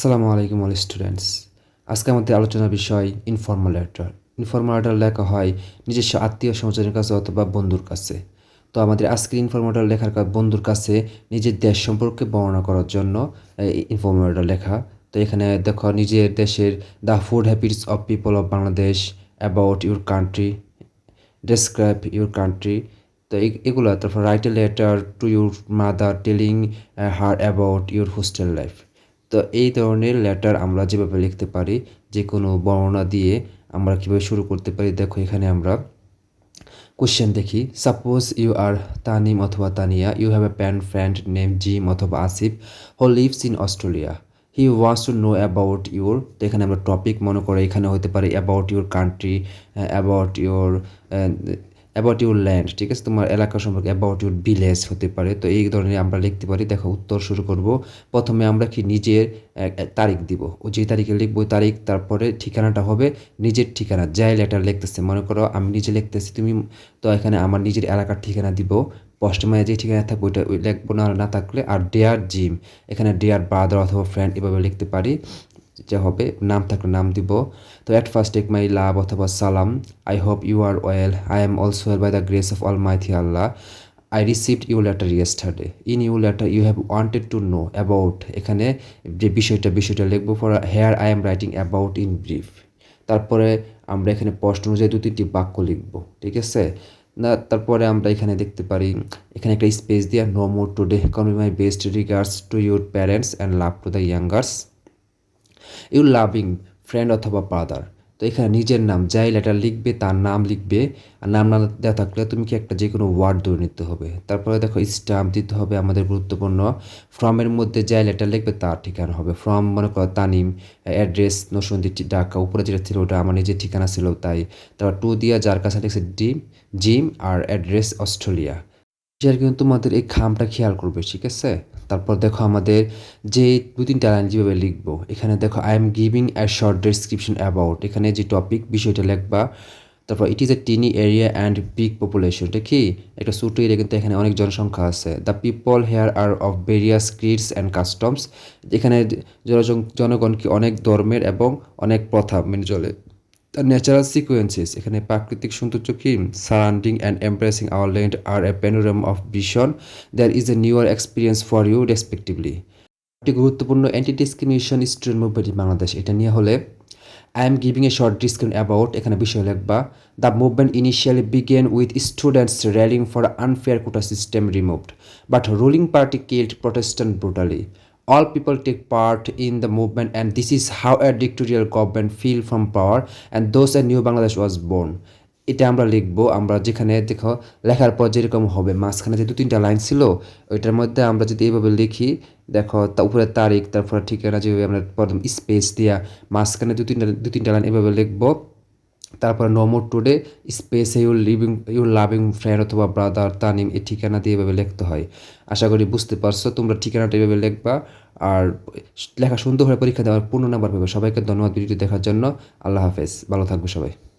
আসসালামু আলাইকুম all students. আজকে আমাদের আলোচনার বিষয় ইনফর্মাল লেটার ইনফর্মাল লেটার লেখা হয় নিজস্ব আত্মীয় সমাজের কাছে অথবা বন্ধুর কাছে। তো আমাদের আজকের ইনফর্মাল লেটার লেখার বন্ধুর কাছে নিজের দেশ সম্পর্কে বর্ণনা করার জন্য ইনফর্মাল লেটার লেখা। তো এখানে দেখো, নিজের দেশের the food habits of people of Bangladesh about your country describe your country তো এগুলো, তারপর write a letter to your mother telling her about your hostel life তো এই ধরনের লেটার আমরা যেভাবে লিখতে পারি যে কোনো বর্ণনা দিয়ে আমরা কীভাবে শুরু করতে পারি, দেখো এখানে আমরা কোশ্চেন দেখি। সাপোজ ইউ আর তানিম অথবা Tania you have a pen friend name Jim অথবা Asif who lives in Australia he wants to know about your তো এখানে আমরা টপিক মনে করে এখানে হতে পারে about your country about your about your land ঠিক আছে? তোমার এলাকা সম্পর্কে অ্যাবাউট ইউর ভিলেজ হতে পারে। তো এই ধরনের আমরা লিখতে পারি। দেখো, উত্তর শুরু করব। প্রথমে আমরা কি নিজের তারিখ দিব। ও যে তারিখে লিখব ওই তারিখ, তারপরে ঠিকানাটা হবে নিজের ঠিকানা। যাই লেটার লিখতেছে, মনে করো আমি নিজে লিখতেছি, তুমি তো এখানে আমার নিজের এলাকার ঠিকানা দিব। পোস্টমায় যে ঠিকানা থাকবে, ওইটা ওই লিখব, না না থাকলে আর ডেয়ার জিম এখানে ডেয়ার ব্রাদার অথবা ফ্রেন্ড এভাবে লিখতে পারি। যে হবে, নাম থাকলে নাম দিব। তো at first take my love অথবা সালাম। I hope you are well I am also well by the grace of almighty Allah I received you letter yesterday in you letter you have wanted to know about এখানে যে বিষয়টা বিষয়টা লিখব for here I am writing about in brief তারপরে আমরা এখানে প্রশ্ন অনুযায়ী দু তিনটি বাক্য লিখব, ঠিক আছে? না, তারপরে আমরা এখানে দেখতে পারি, এখানে একটা স্পেস দিয়ে no more today convey my best regards to your parents and love to the youngers you loving friend অথবা ব্রাদার। তো এখানে নিজের নাম, যাই লেটার লিখবে, তার নাম লিখবে। আর নাম না দেওয়া থাকলে তুমি কি একটা যে কোনো ওয়ার্ড ধরে নিতে হবে। তারপরে দেখো স্টাম্প দিতে হবে আমাদের গুরুত্বপূর্ণ। ফর্মের মধ্যে যাই লেটার লিখবে, তার ঠিকানা হবে। ফর্ম মনে করো তানিম অ্যাড্রেস নসন্দি ঢাকা, উপরে যেটা ছিল ওটা আমার নিজের ঠিকানা ছিল, তাই। তারপর টু দিয়া যার কাছে লিখছে ডিম জিম আর অ্যাড্রেস অস্ট্রেলিয়া টিচার কিন্তু তোমাদের এই খামটা খেয়াল করবে, ঠিক আছে? তারপর দেখো আমাদের যে দু তিনটা লাইন যেভাবে লিখব, এখানে দেখো I am giving a short description about এখানে যে টপিক বিষয়টা লিখবা। তারপর it is a tiny area and big population এটা কি? একটা ছোটো এরিয়া কিন্তু এখানে অনেক জনসংখ্যা আছে। The people here are of various creeds and customs এখানে জনজন- জনগণ কি অনেক ধর্মের এবং অনেক প্রথা মেনে চলে। দ্য ন্যাচারাল সিকুয়েন্সেস এখানে প্রাকৃতিক সৌন্দর্য কি? Surrounding and embracing our land are a panorama of vision there is a newer experience for you respectively একটি গুরুত্বপূর্ণ anti discrimination student movement Bangladesh এটা নিয়ে হলে I am giving a short description about এখানে বিষয় লিখবা the movement initially began with students rallying for unfair quota system removed but ruling party killed protestant brutally all people take part in the movement and this is how a dictatorial government feel from power and those a new bangladesh was born. এটা আমরা লিখব, আমরা যেখানে, দেখো, লেখার পর যেরকম হবে, মাঝখানে যে দু তিনটা লাইন ছিল, ওইটার মধ্যে আমরা যদি এইভাবে লিখি, দেখো, তা উপরে তারিখ, তারপরে ঠিকানা যেভাবে আমরা প্রথম স্পেস দিয়া মাঝখানে দু তিনটা দু তিনটা লাইন এভাবে লিখব। তারপরে no more today space your living your loving friend অথবা ব্রাদার তানিম এই ঠিকানা দিয়ে এভাবে লিখতে হয়। আশা করি বুঝতে পারছ, তোমরা ঠিকানাটা এভাবে লিখবা। আর লেখা সুন্দরভাবে পরীক্ষা দেওয়ার পূর্ণ নাম্বার পাবে। সবাইকে ধন্যবাদ ভিডিওটি দেখার জন্য। আল্লাহ হাফেজ। ভালো থাকবে সবাই।